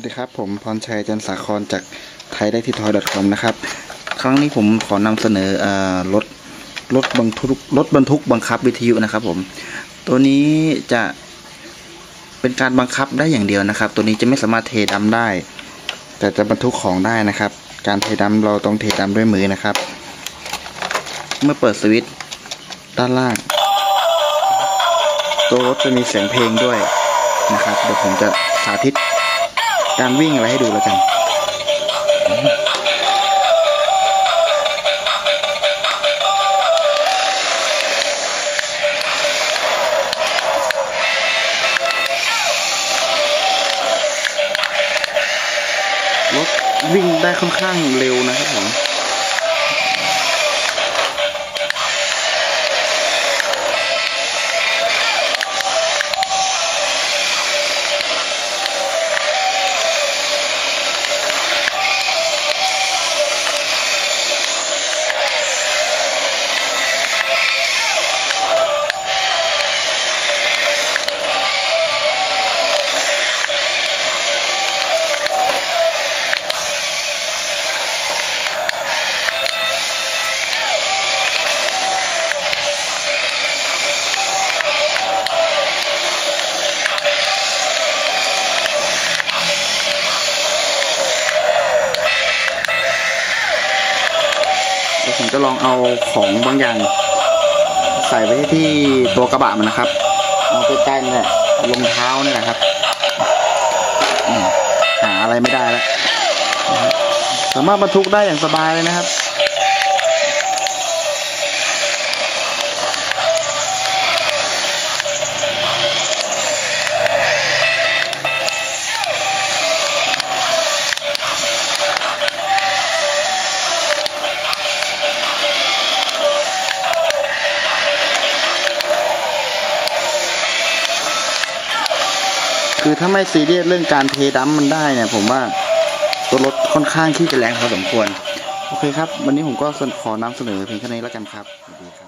วัสดีครับผมพรชัยจันสาครจากไทยได้ที่ทอย .com นะครับ ครั้งนี้ผมขอนำเสนอรถรถบรรทุกรถบรรทุกบังคับวิทยุนะครับผม ตัวนี้จะเป็นการบังคับได้อย่างเดียวนะครับ ตัวนี้จะไม่สามารถเทดำได้ แต่จะบรรทุกของได้นะครับ การเทดำเราต้องเทดำด้วยมือนะครับ เมื่อเปิดสวิตช์ด้านล่าง ตัวรถจะมีเสียงเพลงด้วยนะครับเดี๋ยวผมจะสาธิต การวิ่งอะไรให้ดูแล้วกันรถวิ่งได้ค่อนข้างเร็วนะครับผม ผมจะลองเอาของบางอย่าง ใส่ไว้ที่ตัวกระบะมันนะครับเอาใกล้ๆนี่แหละรองเท้านี่แหละครับหาอะไรไม่ได้แล้วสามารถบรรทุกได้อย่างสบายเลยนะครับ คือถ้าไม่ซีเรียสเรื่องการเทดัมมันได้เนี่ยผมว่าตัวรถค่อนข้างที่จะแรงพอสมควร โอเคครับ วันนี้ผมก็ขอนำเสนอเพียงแค่นี้แล้วกันครับสวัสดีครับ